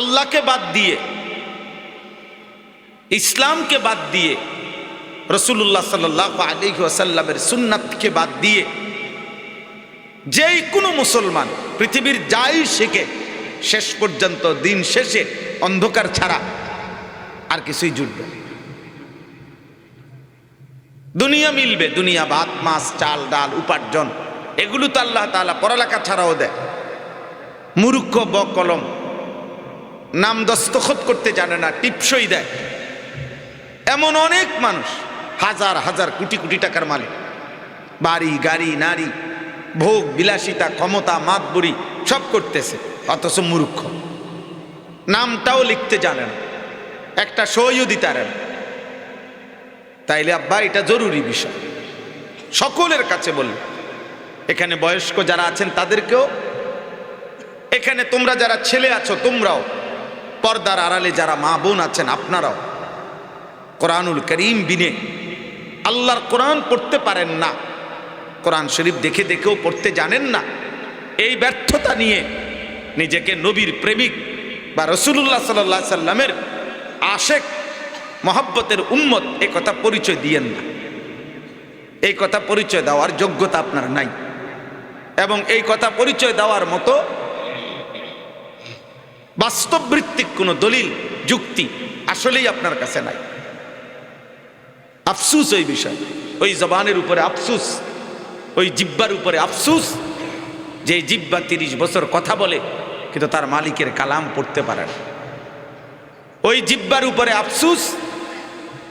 আল্লাহকে বাদ দিয়ে, ইসলামকে বাদ দিয়ে রসুল্লাহ সাল্লাহ আলী ওয়াসাল্লামের সুন্নাতকে বাদ দিয়ে, যেই কোনো মুসলমান পৃথিবীর যাই শেখে, শেষ পর্যন্ত দিন শেষে অন্ধকার ছাড়া আর কিছুই জুটবে। দুনিয়া মিলবে, দুনিয়া ভাত, মাছ, চাল, ডাল, উপার্জন, এগুলো তো আল্লাহ তাআলা পড়ালেখা ছাড়াও দেয় মূর্খ ব কলম নাম দস্তখত করতে জানে না, টিপসই দেয়। এমন অনেক মানুষ, হাজার হাজার কোটি কোটি টাকার মালিক। বাড়ি, গাড়ি, নারী, ভোগ, বিলাসিতা, ক্ষমতা মাতবুরি সব করতেছে, অথচ মূর্খ। নামটাও লিখতে জানে না, একটা সইও দিতে না। তাইলে আব্বা, এটা জরুরি বিষয়। সকলের কাছে বলল এখানে বয়স্ক যারা আছেন তাদেরকেও, এখানে তোমরা যারা ছেলে আছো, তোমরাও পর্দার আড়ালে যারা মা বোন আছেন আপনারাও কোরআনুল করিম বিনে আল্লাহর কোরআন পড়তে পারেন না। কোরআন শরীফ দেখে দেখেও পড়তে জানেন না। এই ব্যর্থতা নিয়ে নিজেকে নবীর প্রেমিক বা রসুল্লাহ সাল্লাহ সাল্লামের আশেক মহাব্বতের উম্মত এ কথা পরিচয় দিয়েন না। এই কথা পরিচয় দেওয়ার যোগ্যতা আপনার নাই। এবং এই কথা পরিচয় দেওয়ার মতো বাস্তবভিত্তিক কোনো দলিল, যুক্তি আসলেই আপনার কাছে নাই। আফসুস ওই বিষয়। ওই জবানের উপরে আফসুস, ওই জিব্বার উপরে আফসুস। যে জিব্বা তিরিশ বছর কথা বলে, কিন্তু তার মালিকের কালাম পড়তে পারে না। ওই জিব্বার উপরে আফসুস,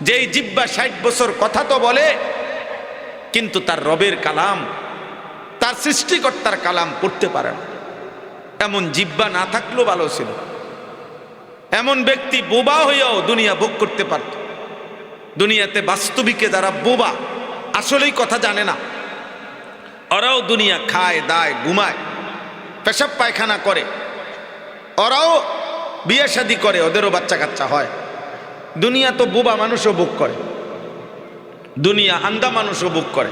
যেই জিব্বা ষাট বছর কথা তো বলে, কিন্তু তার রবের কালাম, তার সৃষ্টিকর্তার কালাম পড়তে পারে না। এমন জিব্বা না থাকলেও ভালো ছিল। এমন ব্যক্তি বোবা হইয়াও দুনিয়া ভোগ করতে পারত। দুনিয়াতে বাস্তবিকে যারা বোবা, আসলেই কথা জানে না। ওরাও দুনিয়া খায়, দায়, ঘুমায়, পেশাব পায়খানা করে। ওরাও বিয়ে শাদি করে, ওদেরও বাচ্চা কাচ্চা হয়। দুনিয়া তো বোবা মানুষও ভোগ করে। দুনিয়া হান্দা মানুষও ভোগ করে।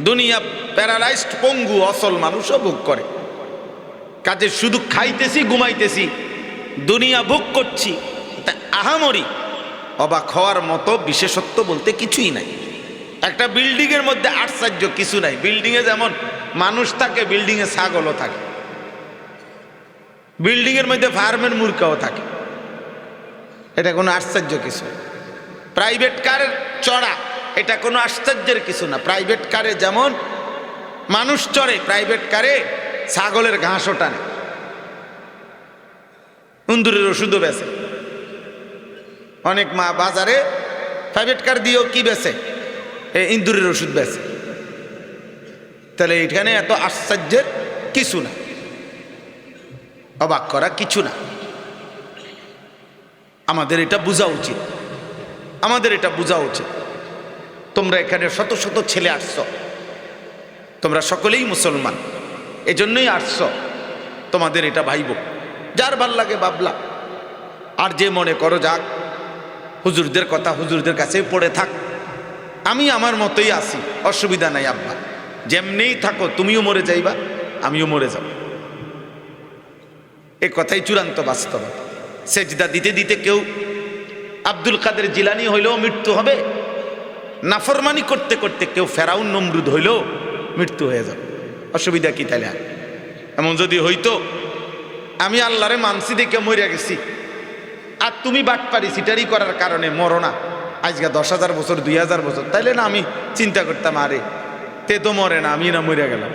দুনিয়া প্যারালাইজড পঙ্গু অসল মানুষও ভোগ করে। কাজে শুধু খাইতেছি, ঘুমাইতেছি। দুনিয়া ভোগ করছি আহামরি। অবাক হওয়ার মতো বিশেষত্ব বলতে কিছুই নাই। একটা বিল্ডিংয়ের মধ্যে আশ্চর্য কিছু নাই। বিল্ডিংয়ে যেমন মানুষ থাকে, বিল্ডিংয়ে ছাগলও থাকে। বিল্ডিংয়ের মধ্যে ফার্মের মূর্খাও থাকে। এটা কোনো আশ্চর্য কিছু প্রাইভেট কারের চড়া, এটা কোনো আশ্চর্যের কিছু না। প্রাইভেট কারে যেমন মানুষ চড়ে, প্রাইভেট কারে ছাগলের ঘাসও টানে উন্দুরের ওষুধও বেছে অনেক মা বাজারে প্রাইভেট কার দিয়েও কি বেছে ইন্দুরের ওষুধ বেছে তাহলে এখানে এত আশ্চর্যের কিছু না। অবাক করা কিছু না। আমাদের এটা বোঝা উচিত। আমাদের এটা বোঝা উচিত। তোমরা এখানে শত শত ছেলে আসছ। তোমরা সকলেই মুসলমান। এজন্যই আসছ। তোমাদের এটা ভাইব। যার ভালো লাগে বাবলা। আর যে মনে করো যাক, হুজুরদের কথা হুজুরদের কাছে পড়ে থাক। আমি আমার মতোই আসি অসুবিধা নাই আব্বা। যেমনেই থাকো, তুমিও মরে যাইবা, আমিও মরে যাব। এ কথাই চূড়ান্ত বাস্তব। সেজদা দিতে দিতে কেউ আব্দুল কাদের জিলানি হইলেও মৃত্যু হবে, নাফরমানি করতে করতে কেউ ফেরাউন নমরুদ হইলেও মৃত্যু হয়ে যাবে। অসুবিধা কি তাহলে? এমন যদি হইতো, আমি আল্লাহরে মানসি দেখে মরিয়া গেছি। আর তুমি বাট পারি সিটারি করার কারণে মরো না। আজকে দশ হাজার বছর, দুই হাজার বছর, তাইলে না আমি চিন্তা করতাম, আরে, তে তো মরে না আমি না মরিয়া গেলাম।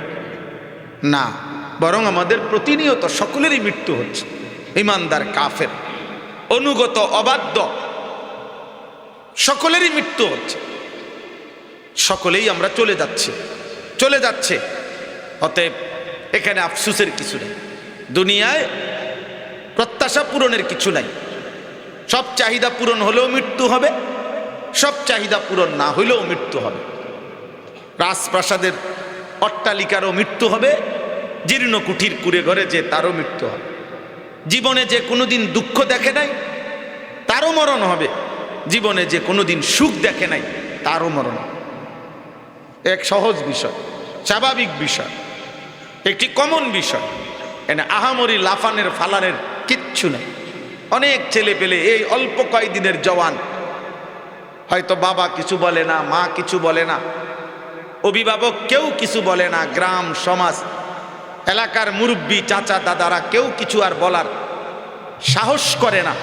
না, বরং আমাদের প্রতিনিয়ত সকলেরই মৃত্যু হচ্ছে। ইমানদার, কাফের, অনুগত, অবাধ্য, সকলেরই মৃত্যু হচ্ছে। সকলেই আমরা চলে যাচ্ছি, চলে যাচ্ছে। অতএব এখানে আফসুসের কিছু নেই। দুনিয়ায় প্রত্যাশা পূরণের কিছু নাই। সব চাহিদা পূরণ হলেও মৃত্যু হবে, সব চাহিদা পূরণ না হইলেও মৃত্যু হবে। রাজপ্রাসাদের অট্টালিকারও মৃত্যু হবে, জীর্ণ কুঠির কুড়ে ঘরে যে তারও মৃত্যু হবে। জীবনে যে কোনোদিন দুঃখ দেখে নাই, তারও মরণ হবে। জীবনে যে কোনোদিন সুখ দেখে নাই, তারও মরণ। এক সহজ বিষয়, স্বাভাবিক বিষয়। একটি কমন বিষয়। এনে আহামরি লাফানের, ফালানের কিচ্ছু নেই। অনেক ছেলে পেলে এই অল্প কয়েকদিনের জওয়ান। হয়তো বাবা কিছু বলে না, মা কিছু বলে না, অভিভাবক কেউ কিছু বলে না, গ্রাম, সমাজ, এলাকার মুরব্বী, চাচা, দাদারা কেউ কিছু আর বলার সাহস করে না।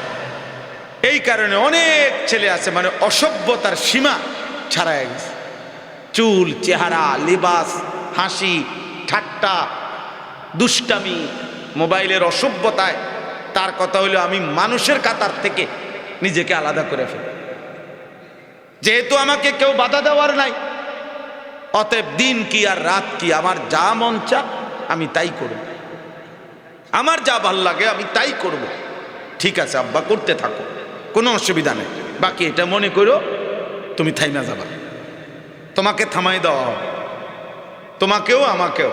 এই কারণে অনেক ছেলে আছে মানে অসভ্যতার সীমা ছাড়াই গেছে। চুল, চেহারা, লিবাস, হাসি ঠাট্টা, দুষ্টামি, মোবাইলের অসভ্যতায়, তার কথা হলো আমি মানুষের কাতার থেকে নিজেকে আলাদা করে ফেলি। যেহেতু আমাকে কেউ বাধা দেওয়ার নাই, অতএব দিন কি আর রাত কি, আমার যা মন চা আমি তাই করব। আমার যা ভালো লাগে আমি তাই করব। ঠিক আছে আব্বা, করতে থাকো, কোনো অসুবিধা নেই। বাকি এটা মনে করো, তুমি থাইমা যাবা। তোমাকে থামাই দেওয়া হবে। তোমাকেও, আমাকেও।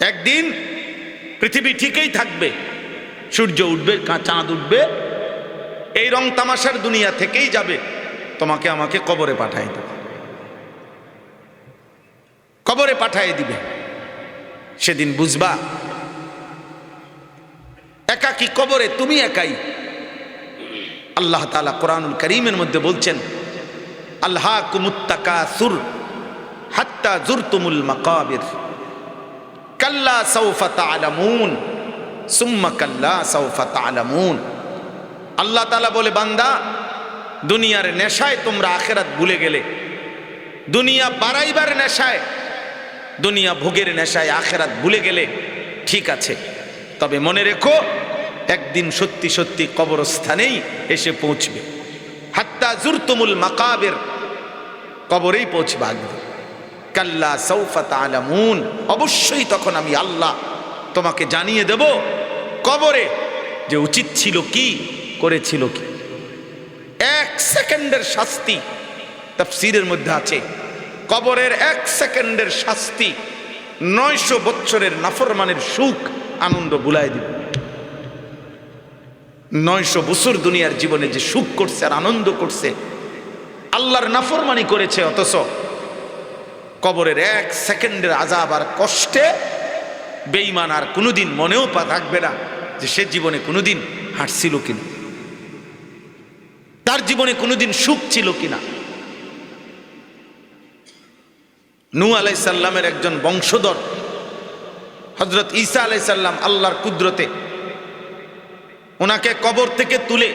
একদিন পৃথিবী ঠিকই থাকবে। সূর্য উঠবে চাঁদ উঠবে। এই রং তামাশার দুনিয়া থেকেই যাবে। তোমাকে আমাকে কবরে পাঠাই দেবে। কবরে পাঠাই দিবে। সেদিন বুঝবা, একাকি কবরে তুমি একাই। আল্লাহ তালা কোরআনুল করিমের মধ্যে বলছেন আল্লাহ কুমুত্তাকা সুর হাত্তা জুরতুমুল মাকাবির। কাল্লা সৌফা তালামুন সুম্মা কাল্লা সৌফা তালামুন আল্লাহ তালা বলে, বান্দা, দুনিয়ার নেশায় তোমরা আখেরাত ভুলে গেলে। দুনিয়া বাড়াইবার নেশায়, দুনিয়া ভোগের নেশায় আখেরাত ভুলে গেলে ঠিক আছে। তবে মনে রেখো, একদিন সত্যি সত্যি কবরস্থানেই এসে পৌঁছবে। হাত্তা জুরতুমুল মাকাবের, কবরেই পৌঁছবে আগে। কাল্লা সৌফা তালামুন অবশ্যই তখন আমি আল্লাহ তোমাকে জানিয়ে দেব কবরে যে উচিত ছিল কি, করেছিল কি। এক সেকেন্ডের শাস্তি তাফসীরের মধ্যে আছে। কবরের এক সেকেন্ডের শাস্তি নয়শো বৎসরের নাফরমানের সুখ আনন্দ বুলাই দিবে। নয়শো বছর দুনিয়ার জীবনে যে সুখ করছে আর আনন্দ করছে, আল্লাহর নাফরমানি করেছে অথচ কবরের এক সেকেন্ডের আজাব আর কষ্টে বেইমান আর কোনোদিন মনেও পা থাকবে না যে সে জীবনে কোনোদিন হাঁটছিল কিনা। তার জীবনে কোনোদিন সুখ ছিল কিনা। নু আলাই সাল্লামের একজন বংশধর হজরত ঈসা আলাই সাল্লাম আল্লাহর কুদরতে ওনাকে কবর থেকে তুলে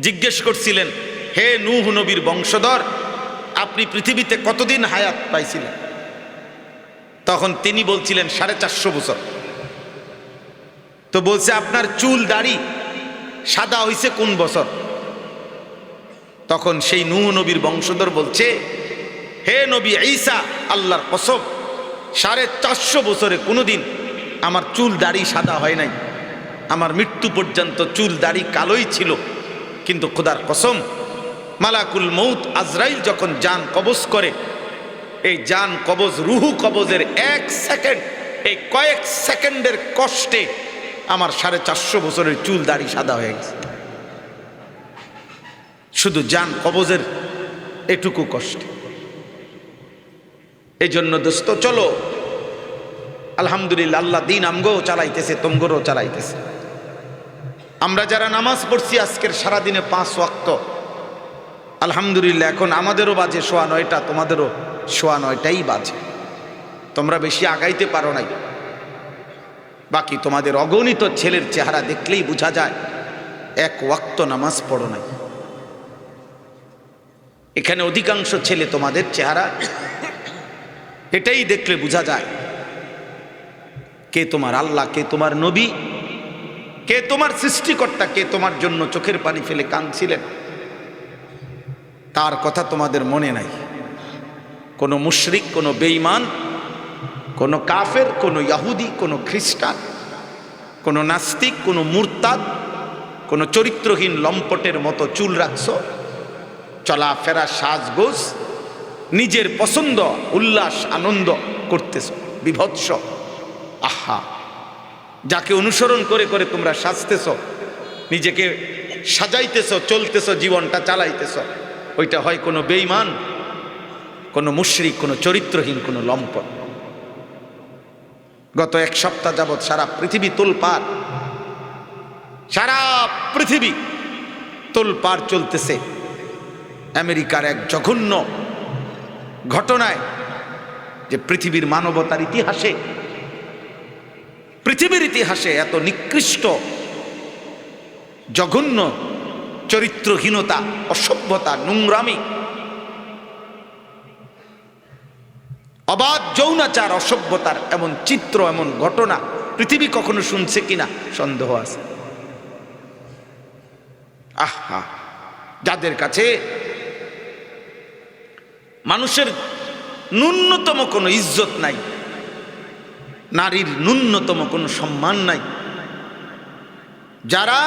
জিজ্ঞেস করছিলেন, হে নূহ নবীর বংশধর আপনি পৃথিবীতে কতদিন হায়াত পাইছিলেন? তখন তিনি বলছিলেন, সাড়ে চারশো বছর। তো বলছে, আপনার চুল, দাড়ি সাদা হইছে কোন বছর? তখন সেই নূহ নবীর বংশধর বলছে, হে নবী ঈসা, আল্লাহর কসব সাড়ে চারশো বছরে কোনোদিন আমার চুল, দাড়ি সাদা হয় নাই। আমার মৃত্যু পর্যন্ত চুল, দাড়ি কালোই ছিল, কিন্তু খোদার কসম মালাকুল মৌত আজরাইল যখন যান কবজ করে, এই যান কবজ রুহু কবজের এক সেকেন্ড, এই কয়েক সেকেন্ডের কষ্টে আমার সাড়ে চারশো বছরের চুল দাড়ি সাদা হয়ে গেছে। শুধু যান কবজের এটুকু কষ্ট। এই জন্য দোস্ত, চলো। আলহামদুলিল্লাহ, আল্লাহ দিন আমগো চালাইতেছে, তোমগোরও চালাইতেছে। আমরা যারা নামাজ পড়ছি আজকের সারাদিনে পাঁচ ওয়াক্ত আলহামদুলিল্লাহ, এখন আমাদেরও বাজে, সোয়া নয়টা, তোমাদেরও সোয়া নয়টাই বাজে। তোমরা বেশি আগাইতে পারো নাই। বাকি তোমাদের অগণিত ছেলের চেহারা দেখলেই বোঝা যায়, এক ওয়াক্ত নামাজ পড়ো নাই। এখানে অধিকাংশ ছেলে তোমাদের চেহারা এটাই দেখলে বোঝা যায়, কে তোমার আল্লাহ, কে তোমার নবী, কে তোমার সৃষ্টিকর্তা, কে তোমার জন্য চোখের পানি ফেলে কাঁদছিলেন। তার কথা তোমাদের মনে নাই। কোনো মুশরিক, কোনো বেঈমান, কোনো কাফের, কোনো ইয়াহুদি, কোনো খ্রিস্টান, কোনো নাস্তিক, কোনো মুরতাদ, কোনো চরিত্রহীন লম্পটের মতো চুল রাখছো, চলাফেরা, সাজগোজ, নিজের পছন্দ, উল্লাস, আনন্দ করতেছ, বিভৎস। আহা! যাকে অনুসরণ করে করে তোমরা সাজতেছ, নিজেকে সাজাইতেছ, চলতেছ, জীবনটা চালাইতেছ। ওইটা হয় কোনো বেইমান কোনো মুশরিক, কোনো চরিত্রহীন, কোনো লম্পট। গত এক সপ্তাহ যাবৎ সারা পৃথিবী তোলপার সারা পৃথিবী তোলপার চলতেছে। আমেরিকার এক জঘন্য ঘটনায় যে পৃথিবীর মানবতার ইতিহাসে, পৃথিবীর ইতিহাসে এত নিকৃষ্ট, জঘন্য চরিত্রহীনতা, অসভ্যতা, নোংরামি। অবাধ যৌনাচার, অসভ্যতার এমন চিত্র, এমন ঘটনা পৃথিবী কখনো শুনছে কিনা? সন্দেহ আছে। আহা! যাদের কাছে মানুষের ন্যূনতম কোনো ইজ্জত নাই, নারীর ন্যূনতম কোনো সম্মান নাই, যারা